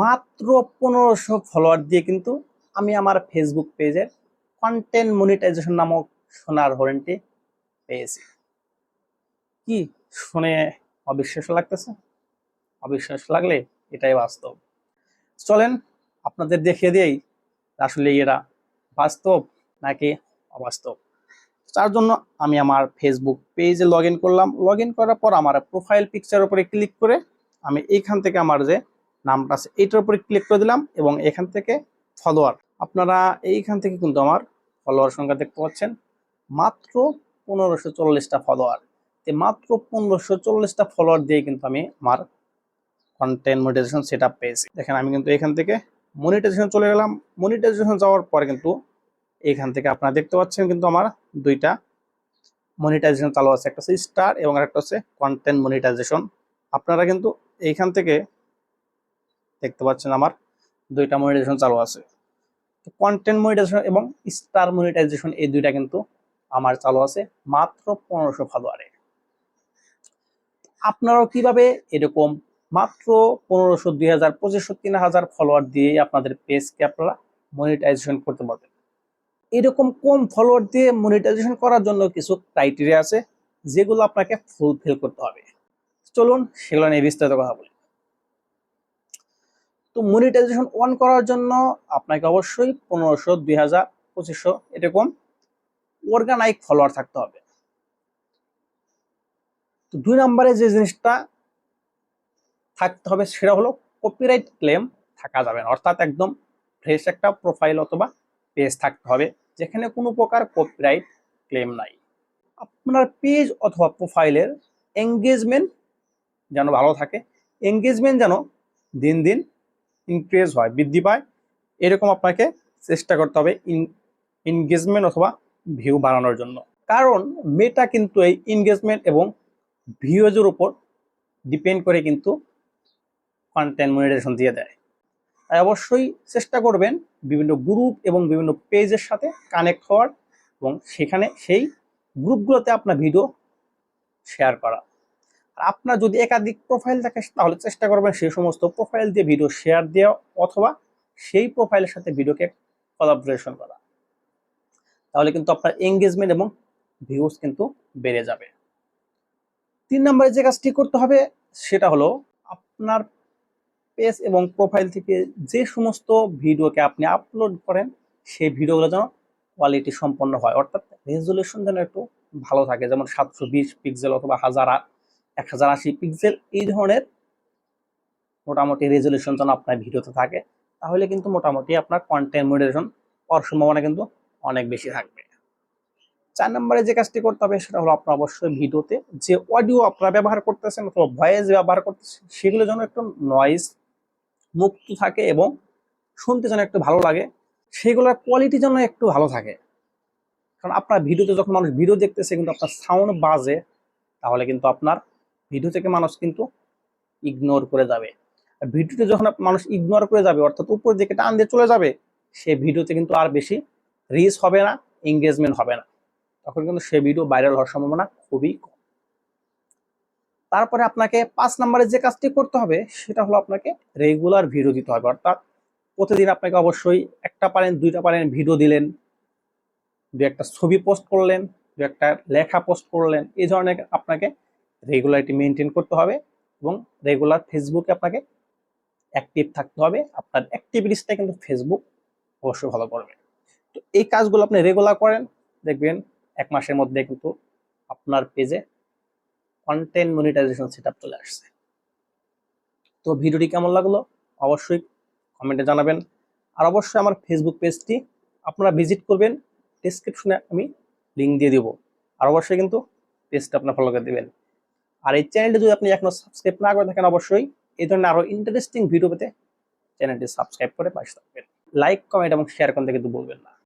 মাত্র পনেরোশো ফলোয়ার দিয়ে কিন্তু আমি আমার ফেসবুক পেজের কন্টেন্ট মনিটাইজেশন নামক সোনার হরেনটি পেয়েছি। কি শুনে অবিশ্বাস লাগতেছে? অবিশ্বাস লাগলে এটাই বাস্তব। চলেন আপনাদের দেখিয়ে দিই আসলে এরা বাস্তব নাকি অবাস্তব। তার জন্য আমি আমার ফেসবুক পেজে লগ করলাম। লগ করার পর আমার প্রোফাইল পিকচার উপরে ক্লিক করে আমি এইখান থেকে আমার যে নামটা আছে, এইটার উপরে ক্লিক করে দিলাম এবং এখান থেকে ফলোয়ার আপনারা এইখান থেকে কিন্তু আমার ফলোয়ার সংখ্যা দেখতে পাচ্ছেন, মাত্র পনেরোশো চল্লিশটা ফলোয়ার মাত্র পনেরোশো চল্লিশটা ফলোয়ার দিয়ে কিন্তু আমি আমার কন্টেন্ট মনিটাইজেশন সেট আপ পেয়েছি। দেখেন, আমি কিন্তু এখান থেকে মনিটাইজেশন চলে গেলাম। মনিটাইজেশন যাওয়ার পরে কিন্তু এখান থেকে আপনারা দেখতে পাচ্ছেন কিন্তু আমার দুইটা মনিটাইজেশন চালু আছে। একটা হচ্ছে স্টার এবং একটা হচ্ছে কন্টেন্ট মনিটাইজেশন আপনারা কিন্তু এইখান থেকে দেখতে পাচ্ছেন আমার দুইটা মনিটাইজেশন চালু আছে। কন্টেন্ট মনিটাইজেশন এবং স্টার মনিটাইজেশন এই দুইটা কিন্তু আমার চালু আছে মাত্র পনেরোশো ফলোয়ারে আপনারাও কীভাবে এরকম মাত্র পনেরোশো, দুই হাজার, পঁচিশশো, তিন হাজার ফলোয়ার দিয়ে আপনাদের পেজকে আপনারা মনিটাইজেশন করতে পারবেন? এরকম কম ফলোয়ার দিয়ে মনিটাইজেশন করার জন্য কিছু ক্রাইটেরিয়া আছে যেগুলো আপনাকে ফুলফিল করতে হবে। চলুন সেগুলো নিয়ে বিস্তারিত কথা বলি। তো মনিটাইজেশন অন করার জন্য আপনাকে অবশ্যই পনেরোশো, দুই হাজার, পঁচিশশো, এরকম অর্গানাইক ফলোয়ার থাকতে হবে। তো দুই নম্বরে যে জিনিসটা থাকতে হবে সেটা হলো কপিরাইট ক্লেম থাকা যাবে না। অর্থাৎ একদম ফ্রেশ একটা প্রোফাইল অথবা পেজ থাকতে হবে, যেখানে কোনো প্রকার কপিরাইট ক্লেম নাই। আপনার পেজ অথবা প্রোফাইলের এঙ্গেজমেন্ট যেন ভালো থাকে এঙ্গেজমেন্ট যেন দিন দিন ইনক্রিজ হয়, বৃদ্ধি পায়, এরকম আপনাকে চেষ্টা করতে হবে এনগেজমেন্ট অথবা ভিউ বাড়ানোর জন্য। কারণ মেটা কিন্তু এই এনগেজমেন্ট এবং ভিউজের উপর ডিপেন্ড করে কিন্তু কন্টেন্ট মনিটাইজেশন দিয়ে দেয়। তাই অবশ্যই চেষ্টা করবেন বিভিন্ন গ্রুপ এবং বিভিন্ন পেজের সাথে কানেক্ট হওয়ার এবং সেখানে সেই গ্রুপগুলোতে আপনার ভিডিও শেয়ার করা। আপনার যদি একাধিক প্রোফাইল থাকে, তাহলে চেষ্টা করবেন সেই সমস্ত প্রোফাইল দিয়ে ভিডিও শেয়ার দেওয়া অথবা সেই প্রোফাইলের সাথে ভিডিওকে কলাবোরেশন করা। তাহলে কিন্তু আপনার এঙ্গেজমেন্ট এবং ভিউজ কিন্তু বেড়ে যাবে। তিন নম্বরে যে কাজটি করতে হবে, সেটা হলো আপনার পেজ এবং প্রোফাইল থেকে যে সমস্ত ভিডিওকে আপনি আপলোড করেন, সেই ভিডিওগুলো যেন কোয়ালিটি সম্পন্ন হয়। অর্থাৎ রেজুলেশন যেন একটু ভালো থাকে, যেমন সাতশো বিশ পিক্সেল অথবা হাজার এক হাজার আশি পিক্সেল এই ধরনের মোটামুটি রেজুলেশন যেন আপনার ভিডিওতে থাকে, তাহলে কিন্তু মোটামুটি আপনার কন্টেন্ট মডারেশন হওয়ার সম্ভাবনা কিন্তু অনেক বেশি থাকবে। চার নম্বরে যে কাজটি করতে হবে সেটা হলো আপনার অবশ্যই ভিডিওতে যে অডিও আপনারা ব্যবহার করতেছেন অথবা ভয়েস ব্যবহার করতেছেন, সেগুলো যেন একটু নয়েজ মুক্ত থাকে এবং শুনতে যেন একটু ভালো লাগে, সেগুলোর কোয়ালিটি যেন একটু ভালো থাকে। কারণ আপনার ভিডিওতে যখন মানুষ ভিডিও দেখতেছে, কিন্তু আপনার সাউন্ড বাজে, তাহলে কিন্তু আপনার ভিডিও থেকে মানুষ কিন্তু ইগনোর করে যাবে। আর ভিডিওতে যখন মানুষ ইগনোর করে যাবে, অর্থাৎ উপর দিকে টান দিয়ে চলে যাবে, সে ভিডিওতে কিন্তু আর বেশি রিচ হবে না এঙ্গেজমেন্ট হবে না। তখন কিন্তু সে ভিডিও ভাইরাল হওয়ার সম্ভাবনা খুবই কম। তারপরে আপনাকে পাঁচ নম্বরে যে কাজটি করতে হবে, সেটা হলো আপনাকে রেগুলার ভিডিও দিতে হবে। অর্থাৎ প্রতিদিন আপনাকে অবশ্যই একটা পারেন, দুইটা পারেন ভিডিও দিলেন, দু একটা ছবি পোস্ট করলেন, দু একটা লেখা পোস্ট করলেন, এই ধরনের আপনাকে রেগুলারিটি মেনটেন করতে হবে এবং রেগুলার ফেসবুকে আপনাকে অ্যাক্টিভ থাকতে হবে। আপনার অ্যাক্টিভিটিসটা কিন্তু ফেসবুক অবশ্যই ভালো করবে। তো এই কাজগুলো আপনি রেগুলার করেন, দেখবেন এক মাসের মধ্যে কিন্তু আপনার পেজে কন্টেন্ট মনিটাইজেশন সেট আপ চলে আসছে। তো ভিডিওটি কেমন লাগল? অবশ্যই কমেন্টে জানাবেন। আর অবশ্যই আমার ফেসবুক পেজটি আপনারা ভিজিট করবেন ডিসক্রিপশনে আমি লিঙ্ক দিয়ে দিব। আর অবশ্যই কিন্তু পেজটা আপনার ফলো করে দেবেন। আর এই চ্যানেলটি যদি আপনি এখনও সাবস্ক্রাইব না করে থাকেন অবশ্যই, এই ধরনের আরও ইন্টারেস্টিং ভিডিও পেতে চ্যানেলটি সাবস্ক্রাইব করে পাশে থাকবেন। লাইক কমেন্ট এবং শেয়ার করতে কিন্তু বলবেন না।